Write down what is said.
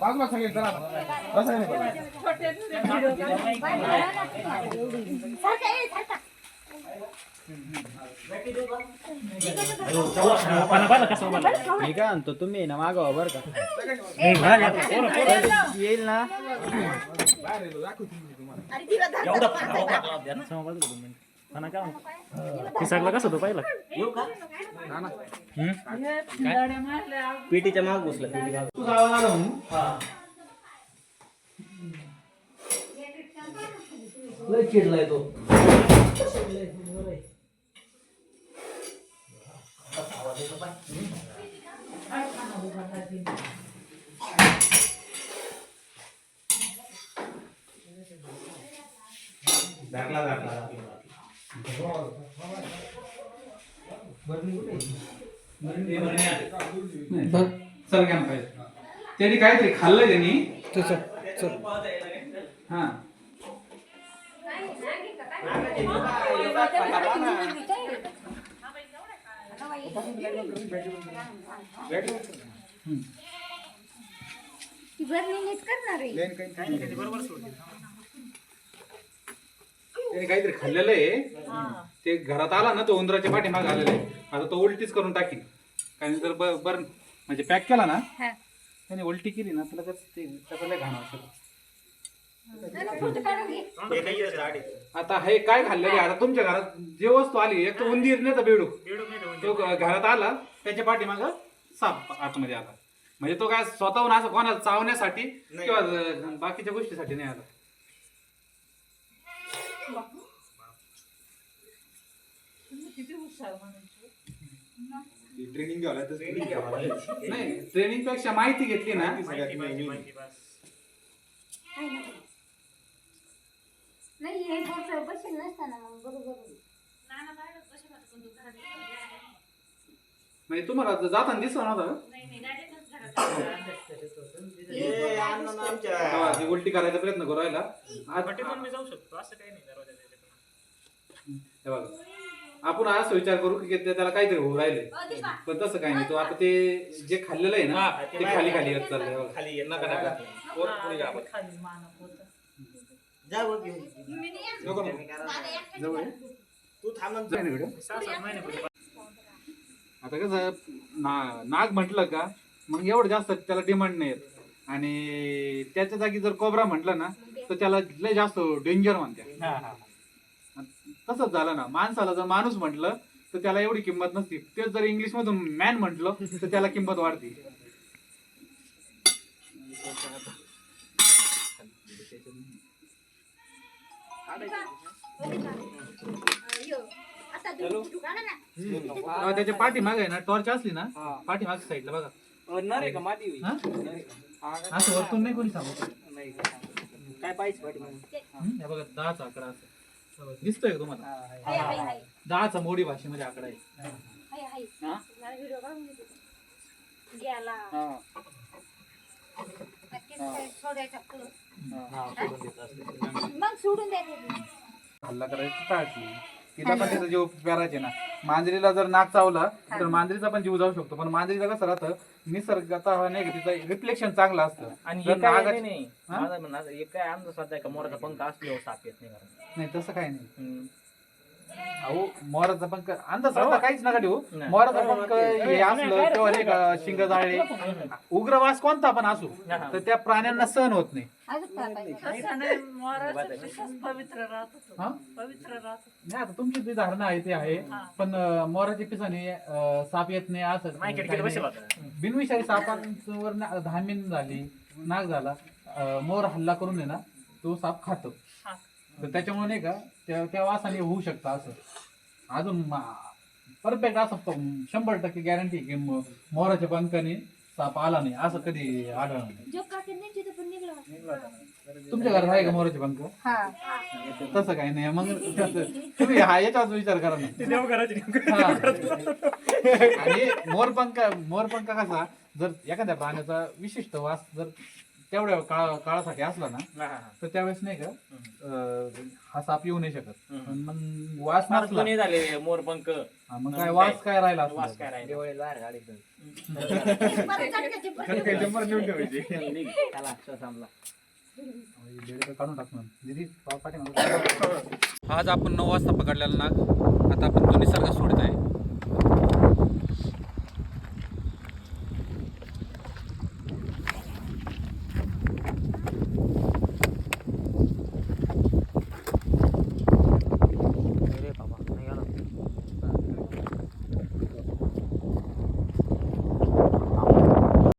बाजूला सगळे जरा बसा नाही पाहिजे. मी काय तुम्ही ना मागावा बरं का। येईल ना। बाहेर तुम्हाला पिसाकला कसं तो पाहिला? ना, ना. पेटीच्या माग घुसला लय चिडलाय तो. ना पाहिजे त्यांनी काहीतरी खाल्लं त्यांनी हा काहीतरी खाल्लेलं आहे ते घरात आला ना तो उंदराच्या पाठीमागे आलेला आहे. आता तो उलटीच करून टाकीन. कारण जर ब- बर म्हणजे पॅक केला ना हा. त्याने उलटी केली ना तर लगेच ते त्याचं लय घाण काढून घे. आता हे काय खाल्लेलं आहे आता तुमच्या घरात जे वस्तू आली एक तर उंदीर नाही तर बेडूक. तो घ- घरात आला त्याच्या पाठीमाग साप आतमध्ये आला. म्हणजे तो काय स्वतःहून असं कोणाला चावण्यासाठी किंवा अं, बाकीच्या गोष्टीसाठी नाही आला. ट्रेनिंग घ्यावं लागतं ट्रेनिंग घ्यावं नाही ट्रेनिंगपेक्षा माहिती घेतली ना. नाही. हे फोटो बसेल नसताना मग बरोबर म्हणजे तुम्हाला जाताना दिसला नव्हता का? हा, ती उलटी करायचा प्रयत्न करू राहिला. आज- मी जाऊ शकतो असं काही नाही दरवाजा हे बघा. आपण असं विचार करू की ते- त्याला काहीतरी होऊ राहिले पण तसं काही नाही. तो आता ते जे खाल्लेलं आहे ना ते खाली खाली येत चाललंय हे बघा. खाली ये, नका नका. वर पुढे जा आपण. नको नको. जवळ आहे? तू थांब ना. आता कसं नाग म्हटलं का मग एवढं जास्त त्याला डिमांड नाही येत आणि त्याच्या जागी जर कोबरा म्हटलं ना तर त्याला लय जास्त डेंजर म्हणते तसंच झालं ना. माणसाला जर माणूस म्हटलं तर त्याला एवढी किंमत नसते. तेच जर इंग्लिश मधून मॅन म्हटलं तर त्याला किंमत वाढते. त्याच्या पाठीमागे आहे ना टॉर्च असली ना पाठीमागे साईडला बघा. नर आहे का माती होईल? हा? असं वरतून नाही कोणी सांगू? नाही काय पाहिजे पाठीमागे? बघा दहाचा आकडा असं दिसतोय का तुम्हाला? हाय हाय हाय. दहाचा मोडी भाषेमध्ये आकडा आहे. हा? हा. हा, हल्ला करायची टाळली तिला पण त्याचा जीव पेरायचे ना. मांजरीला जर नाक चावला तर मांजरीचा पण जीव जाऊ शकतो पण मांजरीला कसं राहतं निसर्गात हा नाही का तिचं रिफ्लेक्शन चांगलं असतं आणि जर हे काय नागाची- नाही, नाही हा? माझा म्हणणं एक काय अंधश्रद्धा आहे का मोराचा पंख असल्यावर साप येत नाही घरात. नाही तसं काही नाही हम्म. अहो मोराचा पंख अंधश्रद्धा काहीच नका ठेवू नाही. मोराचा पंख हे असलं किंवा का शिंग जाळे. उग्रवास कोणता पण असू तर त्या प्राण्यांना सहन होत नाही. हा? आता तुमची जी धारणा आहे ते आहे. पण अं, मोराच्या पिसाने अं, साप येत नाही असं काही नाही. बिनविषारी सापांवर ना- धामीन झाली नाग झाला. अं, मोर हल्ला करून आहे ना तो साप खातो. तर त्याच्यामुळे नाही का त्या त्या वासाने होऊ शकतं असं. अजून परफेक्ट असं शंभर टक्के गॅरंटी की म- मोराच्या पंखाने साप आला नाही असं कधी आढळलं नाही. जो काकी नाही तिथं पण निघलं तुमच्या घरात आहे का मोराचे पंख? हा. तसं काही नाही मग त्याचं- तुम्ही हा याचाच विचार करा ना. हा. आणि मोरपंख मोरपंख कसा जर एखाद्या प्राण्याचा विशिष्ट वास जर तेवढ्या काळा काळासाठी असला ना हा, हा, हा. तर त्यावेळेस नाही का अं, हा साप येऊ नाही शकत. हम्म. पण मग वास नसला. जुने झाले मोरपंख हा, मग काय? वास काय राहिला असला? वास काय राहिला? बाहेर गाडी परत नेऊन ठेवायचे त्याला अक्षर थांबला काढून टाक दिदी आज आपण नऊ वाजता पकडलेला नाग आता आपण तो आहे